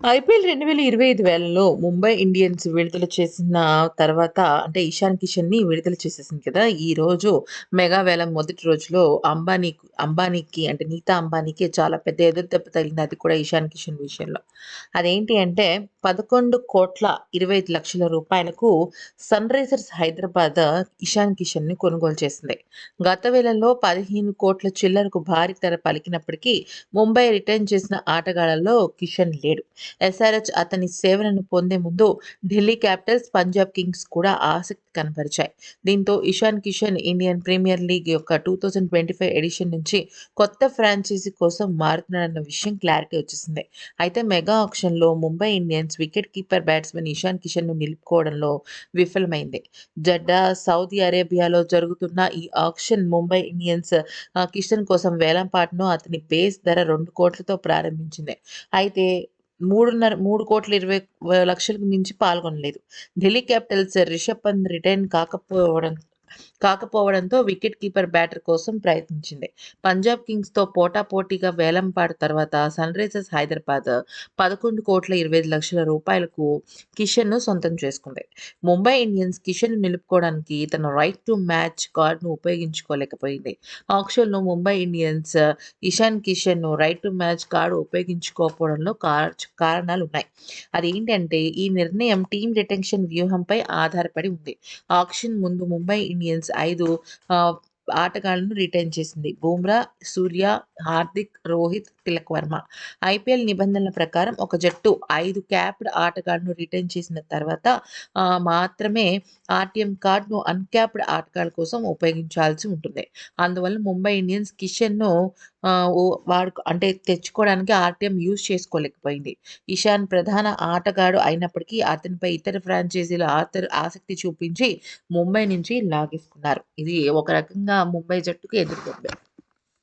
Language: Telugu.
ఐపీఎల్ రెండు వేల ఇరవై ఐదు వేలలో ముంబై ఇండియన్స్ విడుదల చేసిన తర్వాత అంటే ఇషాన్ కిషన్ని విడుదల చేసేసింది కదా ఈరోజు మెగా వేలం మొదటి రోజులో అంబానీ అంబానీకి అంటే నీతా అంబానీకి చాలా పెద్ద ఎదురు దెబ్బ తగిలింది. అది కూడా ఇషాన్ కిషన్ విషయంలో. అదేంటి అంటే పదకొండు కోట్ల ఇరవై ఐదు లక్షల రూపాయలకు సన్ రైజర్స్ హైదరాబాద్ ఇషాన్ కిషన్ని కొనుగోలు చేసింది. గత వేళల్లో పదిహేను కోట్ల చిల్లరకు భారీ ధర పలికినప్పటికీ ముంబై రిటర్న్ చేసిన ఆటగాళ్ళలో కిషన్ లేడు. ఎస్ఆర్హెచ్ అతని సేవలను పొందే ముందు ఢిల్లీ క్యాపిటల్స్ పంజాబ్ కింగ్స్ కూడా ఆసక్తి కనపరిచాయి దీంతో Ishan Kishan Indian Premier League యొక్క two thousand twenty five edition నుంచి కొత్త ఫ్రాంచైజీ కోసం మారుతున్నాడన్న విషయం క్లారిటీ వచ్చేసింది. అయితే మెగా ఆప్షన్లో Mumbai Indians wicket keeper batsmen Ishan కిషన్ను నిలుపుకోవడంలో విఫలమైంది. జడ్డా సౌదీ అరేబియాలో జరుగుతున్న ఈ ఆప్షన్ ముంబై ఇండియన్స్ కిషన్ కోసం వేలంపాట్ను అతని బేస్ ధర రెండు కోట్లతో ప్రారంభించింది. అయితే మూడున్నర మూడు కోట్ల ఇరవై లక్షలకు మించి పాల్గొనలేదు. ఢిల్లీ క్యాపిటల్స్ రిషబ్ పంత్ రిటైన్ కాకపోవడం కాకపోవడంతో వికెట్ కీపర్ బ్యాటర్ కోసం ప్రయత్నించింది. పంజాబ్ కింగ్స్తో పోటాపోటీగా వేలంపాట తర్వాత సన్ రైజర్స్ హైదరాబాద్ పదకొండు కోట్ల ఇరవై లక్షల రూపాయలకు కిషన్ను సొంతం చేసుకుంది. ముంబై ఇండియన్స్ కిషన్ నిలుపుకోవడానికి తన రైట్ టు మ్యాచ్ కార్డును ఉపయోగించుకోలేకపోయింది. ఆక్షన్లో ముంబై ఇండియన్స్ ఇషాన్ కిషన్ను రైట్ టు మ్యాచ్ కార్డు ఉపయోగించుకోకపోవడంలో కారణాలు ఉన్నాయి అదేంటంటే ఈ నిర్ణయం టీం రిటెన్షన్ వ్యూహంపై ఆధారపడి ఉంది. ఆక్షన్ ముందు ముంబై ఇండియన్స్ ఐదు ఆటగాళ్ళను రిటైన్ చేసింది. బూమ్రా సూర్య హార్దిక్ రోహిత్ తిలక్ వర్మ. ఐపీఎల్ నిబంధనల ప్రకారం ఒక జట్టు ఐదు క్యాప్డ్ ఆటగాళ్ళను రిటైన్ చేసిన తర్వాత మాత్రమే ఆర్టీఎం కార్డును అన్క్యాప్డ్ ఆటగాళ్ళ కోసం ఉపయోగించాల్సి ఉంటుంది. అందువల్ల ముంబై ఇండియన్స్ కిషన్ను వాడు అంటే తెచ్చుకోవడానికి ఆర్టీఎం యూజ్ చేసుకోలేకపోయింది. ఇషాన్ ప్రధాన ఆటగాడు అయినప్పటికీ అతనిపై ఇతర ఫ్రాంచైజీలు ఆసక్తి చూపించి ముంబై నుంచి లాగేసుకున్నారు. ఇది ఒక రకంగా ముంబై జట్టుకు ఎదుర్కొంది